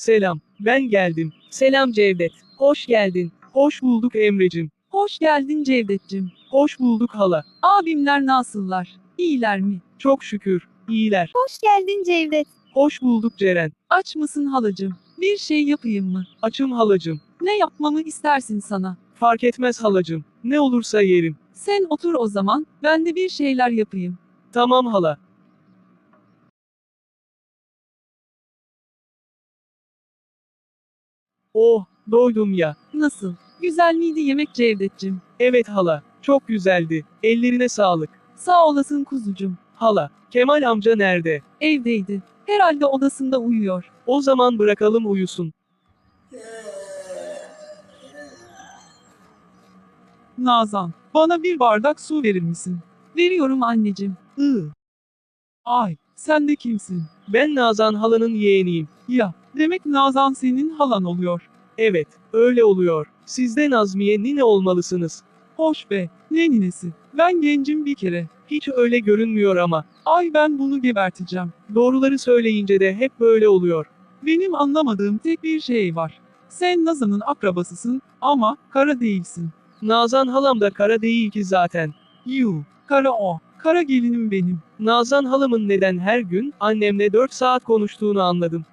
Selam, ben geldim. Selam Cevdet. Hoş geldin. Hoş bulduk Emrecim. Hoş geldin Cevdet'cim. Hoş bulduk hala. Abimler nasıllar? İyiler mi? Çok şükür, iyiler. Hoş geldin Cevdet. Hoş bulduk Ceren. Aç mısın halacığım? Bir şey yapayım mı? Açım halacım. Ne yapmamı istersin sana? Fark etmez halacım. Ne olursa yerim. Sen otur o zaman, ben de bir şeyler yapayım. Tamam hala. Oh, doydum ya. Nasıl? Güzel miydi yemek Cevdet'cim? Evet hala, çok güzeldi. Ellerine sağlık. Sağ olasın kuzucum. Hala, Kemal amca nerede? Evdeydi. Herhalde odasında uyuyor. O zaman bırakalım uyusun. Nazan, bana bir bardak su verir misin? Veriyorum anneciğim. Iı, Ay, sen de kimsin? ben Nazan halanın yeğeniyim. Ya, demek Nazan senin halan oluyor. Evet, öyle oluyor. Siz de Nazmiye nine olmalısınız. Hoş be, ne ninesi? Ben gencim bir kere. Hiç öyle görünmüyor ama. Ay ben bunu geberteceğim. Doğruları söyleyince de hep böyle oluyor. Benim anlamadığım tek bir şey var. Sen Nazan'ın akrabasısın ama kara değilsin. Nazan halam da kara değil ki zaten. Yuh, kara o. Kara gelinim benim. Nazan halamın neden her gün annemle 4 saat konuştuğunu anladım.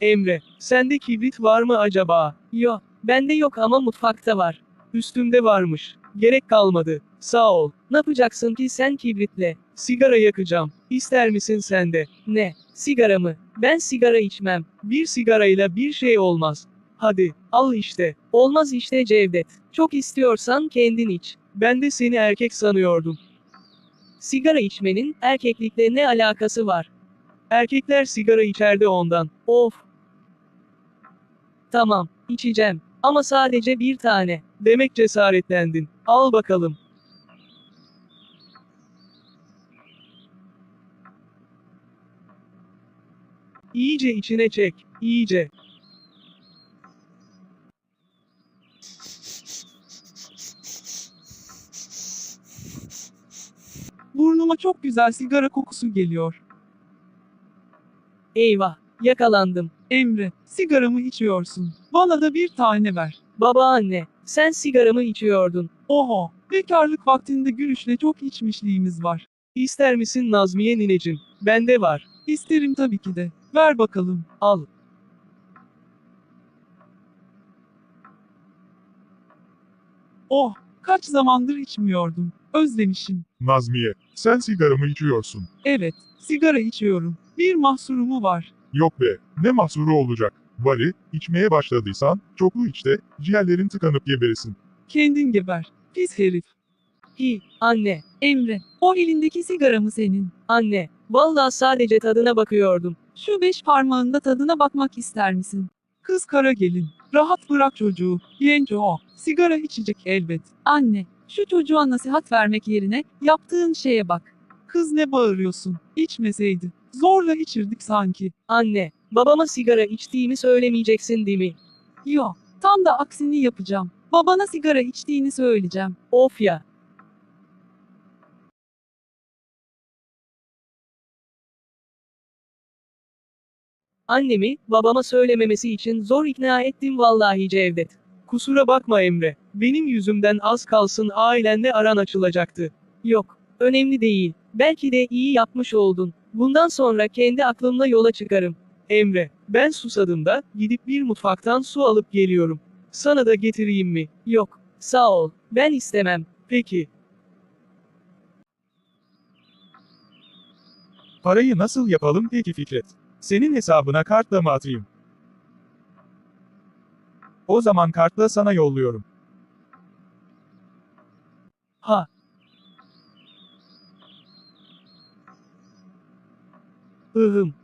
Emre, sende kibrit var mı acaba? Yok, bende yok ama mutfakta var. Üstümde varmış. Gerek kalmadı. Sağ ol. Ne yapacaksın ki sen kibritle? Sigara yakacağım. İster misin sen de? Ne? Sigara mı? Ben sigara içmem. Bir sigarayla bir şey olmaz. Hadi, al işte. Olmaz işte Cevdet. Çok istiyorsan kendin iç. Ben de seni erkek sanıyordum. Sigara içmenin erkeklikle ne alakası var? Erkekler sigara içerdi ondan. Of. Tamam, içeceğim. Ama sadece bir tane. Demek cesaretlendin. Al bakalım. İyice içine çek. iyice. Burnuma çok güzel sigara kokusu geliyor. Eyvah, yakalandım. Emre, sigaramı içiyorsun. Bana da bir tane ver. Babaanne, sen sigaramı içiyordun. Oho, bekarlık vaktinde gülüşle çok içmişliğimiz var. İster misin Nazmiye ninecim? Bende var. İsterim tabii ki de. Ver bakalım. Al. Oh, kaç zamandır içmiyordum. Özlemişim. Nazmiye, sen sigaramı içiyorsun. Evet, sigara içiyorum. Bir mahsurumu var. Yok be, ne mahsuru olacak. Bari, içmeye başladıysan, çoklu iç de, ciğerlerin tıkanıp geberesin. Kendin geber. Pis herif. Hi, anne, Emre, o elindeki sigara mı senin? anne. Vallahi sadece tadına bakıyordum. Şu beş parmağında tadına bakmak ister misin? Kız kara gelin. Rahat bırak çocuğu. Genç o. Sigara içecek elbet. Anne, şu çocuğa nasihat vermek yerine yaptığın şeye bak. Kız ne bağırıyorsun? İçmeseydi. Zorla içirdik sanki. Anne, babama sigara içtiğimi söylemeyeceksin değil mi? Yo, tam da aksini yapacağım. Babana sigara içtiğini söyleyeceğim. Of ya. Annemi, babama söylememesi için zor ikna ettim vallahi Cevdet. Kusura bakma Emre. Benim yüzümden az kalsın ailenle aran açılacaktı. Yok, önemli değil. Belki de iyi yapmış oldun. Bundan sonra kendi aklımla yola çıkarım. Emre, ben susadığımda gidip bir mutfaktan su alıp geliyorum. Sana da getireyim mi? Yok, sağ ol. Ben istemem. Peki. Parayı nasıl yapalım peki Fikret? Senin hesabına kartla mı atayım? O zaman kartla sana yolluyorum. Ha. Ihım.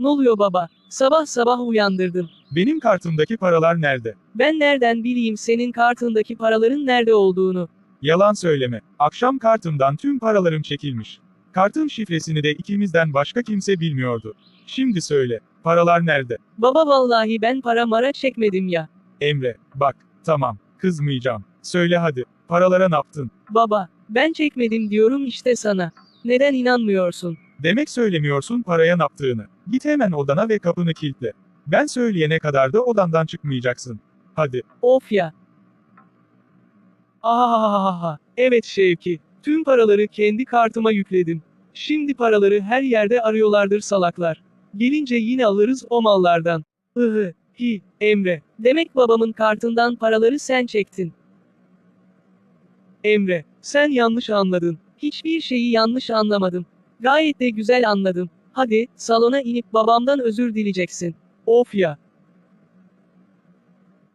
Ne oluyor baba? Sabah sabah uyandırdın. Benim kartımdaki paralar nerede? Ben nereden bileyim senin kartındaki paraların nerede olduğunu? Yalan söyleme. Akşam kartımdan tüm paralarım çekilmiş. Kartın şifresini de ikimizden başka kimse bilmiyordu. Şimdi söyle, paralar nerede? Baba vallahi ben para mara çekmedim ya. Emre, bak, tamam, kızmayacağım. Söyle hadi, paralara ne yaptın? Baba, ben çekmedim diyorum işte sana. Neden inanmıyorsun? Demek söylemiyorsun paraya ne yaptığını. Git hemen odana ve kapını kilitle. Ben söyleyene kadar da odandan çıkmayacaksın. Hadi, Of ya. Ahahaha. Evet Şevki. Tüm paraları kendi kartıma yükledim. Şimdi paraları her yerde arıyorlardır salaklar. Gelince yine alırız o mallardan. Ihı. Hi. Emre. Demek babamın kartından paraları sen çektin. Emre. Sen yanlış anladın. Hiçbir şeyi yanlış anlamadım. Gayet de güzel anladım. Hadi, salona inip babamdan özür dileyeceksin. Of ya.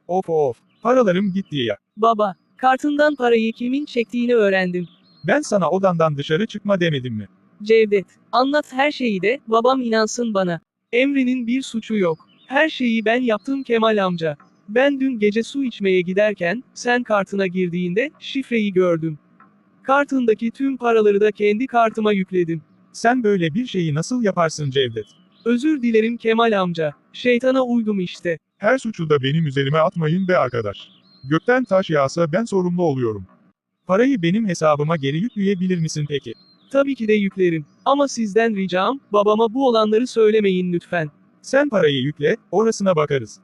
of of, paralarım gitti ya. Baba, kartından parayı kimin çektiğini öğrendim. Ben sana odandan dışarı çıkma demedim mi? Cevdet, anlat her şeyi de, babam inansın bana. Emre'nin bir suçu yok. Her şeyi ben yaptım Kemal amca. Ben dün gece su içmeye giderken, sen kartına girdiğinde, şifreyi gördüm. Kartındaki tüm paraları da kendi kartıma yükledim. Sen böyle bir şeyi nasıl yaparsın Cevdet? Özür dilerim Kemal amca. Şeytana uydum işte. Her suçu da benim üzerime atmayın be arkadaş. Gökten taş yağsa ben sorumlu oluyorum. Parayı benim hesabıma geri yükleyebilir misin peki? Tabii ki de yüklerim. Ama sizden ricam, babama bu olanları söylemeyin lütfen. Sen parayı yükle, orasına bakarız.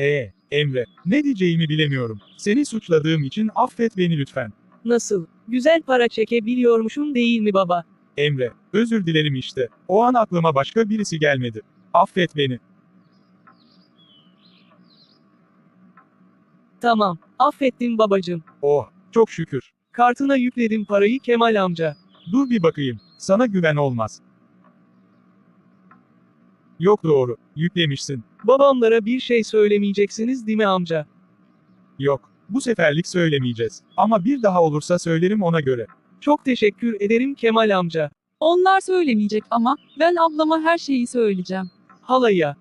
Ee, Emre, ne diyeceğimi bilemiyorum. Seni suçladığım için affet beni lütfen. Nasıl? Güzel para çekebiliyormuşum değil mi baba? Emre, özür dilerim işte. O an aklıma başka birisi gelmedi. Affet beni. Tamam, affettim babacım. Oh, çok şükür. Kartına yükledim parayı Kemal amca. Dur bir bakayım. Sana güven olmaz. Yok doğru. Yüklemişsin. Babamlara bir şey söylemeyeceksiniz değil mi amca? Yok. Bu seferlik söylemeyeceğiz. Ama bir daha olursa söylerim ona göre. Çok teşekkür ederim Kemal amca. Onlar söylemeyecek ama ben ablama her şeyi söyleyeceğim. Halaya,